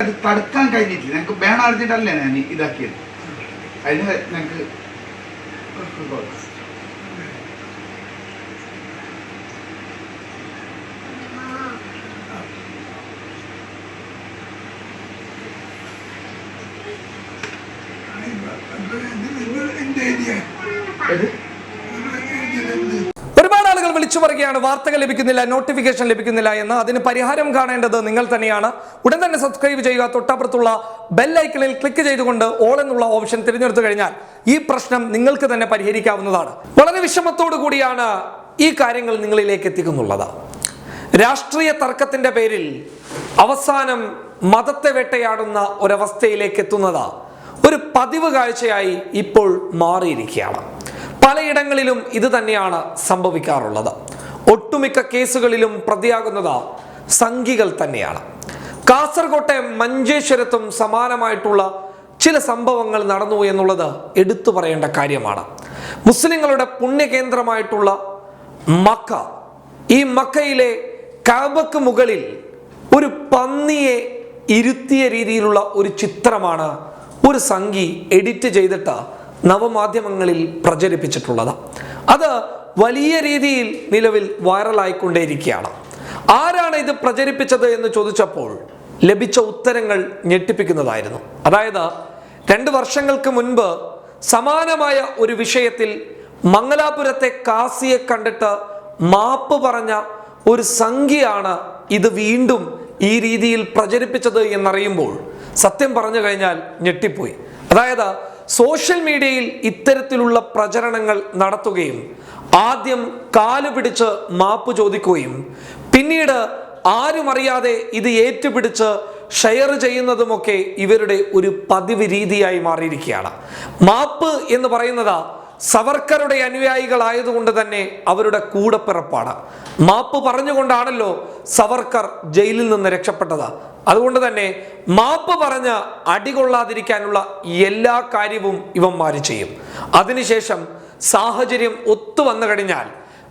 അത് തടുക്കാൻ കഴിഞ്ഞിട്ടില്ല. ഞങ്ങൾക്ക് വേണം അറിഞ്ഞിട്ടല്ലേ ഞാൻ ഇതാക്കിയത്? അതിന് ഞങ്ങൾക്ക് ഇത് വിളിച്ചു പറയുകയാണ് വാർത്തകൾ ലഭിക്കുന്നില്ല നോട്ടിഫിക്കേഷൻ ലഭിക്കുന്നില്ല എന്ന് അതിന് പരിഹാരം കാണേണ്ടത് നിങ്ങൾ തന്നെയാണ്. ഉടൻ തന്നെ സബ്സ്ക്രൈബ് ചെയ്യുക. തൊട്ടപ്പുറത്തുള്ള ബെല്ലൈക്കണിൽ ക്ലിക്ക് ചെയ്തുകൊണ്ട് ഓൾ എന്നുള്ള ഓപ്ഷൻ തിരഞ്ഞെടുത്തു കഴിഞ്ഞാൽ ഈ പ്രശ്നം നിങ്ങൾക്ക് തന്നെ പരിഹരിക്കാവുന്നതാണ്. വളരെ വിഷമത്തോടു കൂടിയാണ് ഈ കാര്യങ്ങൾ നിങ്ങളിലേക്ക് എത്തിക്കുന്നുള്ളത്. രാഷ്ട്രീയ തർക്കത്തിന്റെ പേരിൽ അവസാനം മതത്തെ വേട്ടയാടുന്ന ഒരവസ്ഥയിലേക്ക് എത്തുന്നത് ഒരു പതിവ് കാഴ്ചയായി ഇപ്പോൾ മാറിയിരിക്കുകയാണ്. പലയിടങ്ങളിലും ഇത് തന്നെയാണ് സംഭവിക്കാറുള്ളത്. ഒട്ടുമിക്ക കേസുകളിലും പ്രതിയാകുന്നത് സംഘികൾ തന്നെയാണ്. കാസർകോട്ടെ മഞ്ചേശ്വരത്തും സമാനമായിട്ടുള്ള ചില സംഭവങ്ങൾ നടന്നു എന്നുള്ളത് എടുത്തു പറയേണ്ട കാര്യമാണ്. മുസ്ലിങ്ങളുടെ പുണ്യകേന്ദ്രമായിട്ടുള്ള മക്ക. ഈ മക്കയിലെ കാബക്ക് മുകളിൽ ഒരു പന്നിയെ ഇരുത്തിയ രീതിയിലുള്ള ഒരു ചിത്രമാണ് ഒരു സംഘി എഡിറ്റ് ചെയ്തിട്ട് നവമാധ്യമങ്ങളിൽ പ്രചരിപ്പിച്ചിട്ടുള്ളത്. അത് വലിയ രീതിയിൽ നിലവിൽ വൈറലായിക്കൊണ്ടേയിരിക്കുകയാണ്. ആരാണ് ഇത് പ്രചരിപ്പിച്ചത് എന്ന് ചോദിച്ചപ്പോൾ ലഭിച്ച ഉത്തരങ്ങൾ ഞെട്ടിപ്പിക്കുന്നതായിരുന്നു. അതായത് രണ്ട് വർഷങ്ങൾക്ക് മുൻപ് സമാനമായ ഒരു വിഷയത്തിൽ മംഗലാപുരത്തെ കാസിയെ കണ്ടിട്ട് മാപ്പ് പറഞ്ഞ ഒരു സംഖ്യയാണ് ഇത് വീണ്ടും ഈ രീതിയിൽ പ്രചരിപ്പിച്ചത് എന്നറിയുമ്പോൾ സത്യം പറഞ്ഞു കഴിഞ്ഞാൽ ഞെട്ടിപ്പോയി. അതായത് സോഷ്യൽ മീഡിയയിൽ ഇത്തരത്തിലുള്ള പ്രചരണങ്ങൾ നടത്തുകയും ആദ്യം കാൽ പിടിച്ച് മാപ്പ് ചോദിക്കുകയും പിന്നീട് ആരും അറിയാതെ ഇത് ഏറ്റുപിടിച്ച് ഷെയർ ചെയ്യുന്നതുമൊക്കെ ഇവരുടെ ഒരു പതിവ് രീതിയായി മാറിയിരിക്കുകയാണ്. മാപ്പ് എന്ന് പറയുന്നത് സവർക്കറുടെ അനുയായികളായതുകൊണ്ട് തന്നെ അവരുടെ കൂടപ്പിറപ്പാണ്. മാപ്പ് പറഞ്ഞുകൊണ്ടാണല്ലോ സവർക്കർ ജയിലിൽ നിന്ന് രക്ഷപ്പെട്ടത്. അതുകൊണ്ട് തന്നെ മാപ്പ് പറഞ്ഞ് അടികൊള്ളാതിരിക്കാനുള്ള എല്ലാ കാര്യവും ഇവന്മാർ ചെയ്യും. അതിനുശേഷം സാഹചര്യം ഒത്തു വന്നു കഴിഞ്ഞാൽ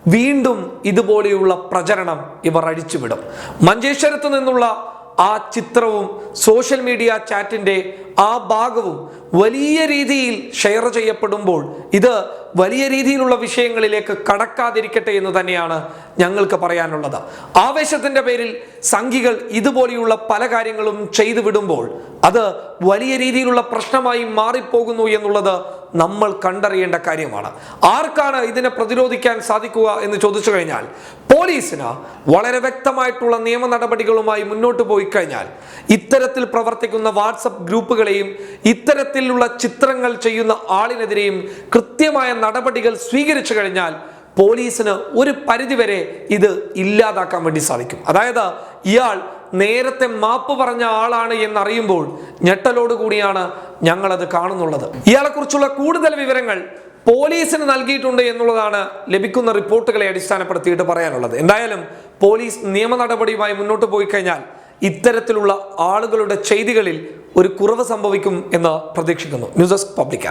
വീണ്ടും ഇതുപോലെയുള്ള പ്രചരണം ഇവർ അഴിച്ചുവിടും. മഞ്ചേശ്വരത്ത് നിന്നുള്ള ആ ചിത്രവും സോഷ്യൽ മീഡിയ ചാറ്റിന്റെ ആ ഭാഗവും വലിയ രീതിയിൽ ഷെയർ ചെയ്യപ്പെടുമ്പോൾ ഇത് വലിയ രീതിയിലുള്ള വിഷയങ്ങളിലേക്ക് കടക്കാതിരിക്കട്ടെ എന്ന് തന്നെയാണ് ഞങ്ങൾക്ക് പറയാനുള്ളത്. ആവേശത്തിന്റെ പേരിൽ സംഘികൾ ഇതുപോലെയുള്ള പല കാര്യങ്ങളും ചെയ്തു വിടുമ്പോൾ അത് വലിയ രീതിയിലുള്ള പ്രശ്നമായി മാറിപ്പോകുന്നു എന്നുള്ളത് നമ്മൾ കണ്ടറിയേണ്ട കാര്യമാണ്. ആർക്കാണ് ഇതിനെ പ്രതിരോധിക്കാൻ സാധിക്കുക എന്ന് ചോദിച്ചു കഴിഞ്ഞാൽ പോലീസിന് വളരെ വ്യക്തമായിട്ടുള്ള നിയമ നടപടികളുമായി മുന്നോട്ട് പോയി കഴിഞ്ഞാൽ ഇത്തരത്തിൽ പ്രവർത്തിക്കുന്ന വാട്സപ്പ് ഗ്രൂപ്പുകളെയും ഇത്തരത്തിലുള്ള ചിത്രങ്ങൾ ചെയ്യുന്ന ആളിനെതിരെയും കൃത്യമായ നടപടികൾ സ്വീകരിച്ചു കഴിഞ്ഞാൽ പോലീസിന് ഒരു പരിധിവരെ ഇത് ഇല്ലാതാക്കാൻ വേണ്ടി സാധിക്കും. അതായത് ഇയാൾ നേരത്തെ മാപ്പ് പറഞ്ഞ ആളാണ് എന്നറിയുമ്പോൾ ഞെട്ടലോട് കൂടിയാണ് ഞങ്ങളത് കാണുന്നുള്ളത്. ഇയാളെക്കുറിച്ചുള്ള കൂടുതൽ വിവരങ്ങൾ പോലീസിന് നൽകിയിട്ടുണ്ട് എന്നുള്ളതാണ് ലഭിക്കുന്ന റിപ്പോർട്ടുകളെ അടിസ്ഥാനപ്പെടുത്തിയിട്ട് പറയാനുള്ളത്. എന്തായാലും പോലീസ് നിയമ നടപടിയുമായി മുന്നോട്ട് പോയി കഴിഞ്ഞാൽ ഇത്തരത്തിലുള്ള ആളുകളുടെ ചെയ്തികളിൽ ഒരു കുറവ് സംഭവിക്കും എന്ന് പ്രതീക്ഷിക്കുന്നു. News desk public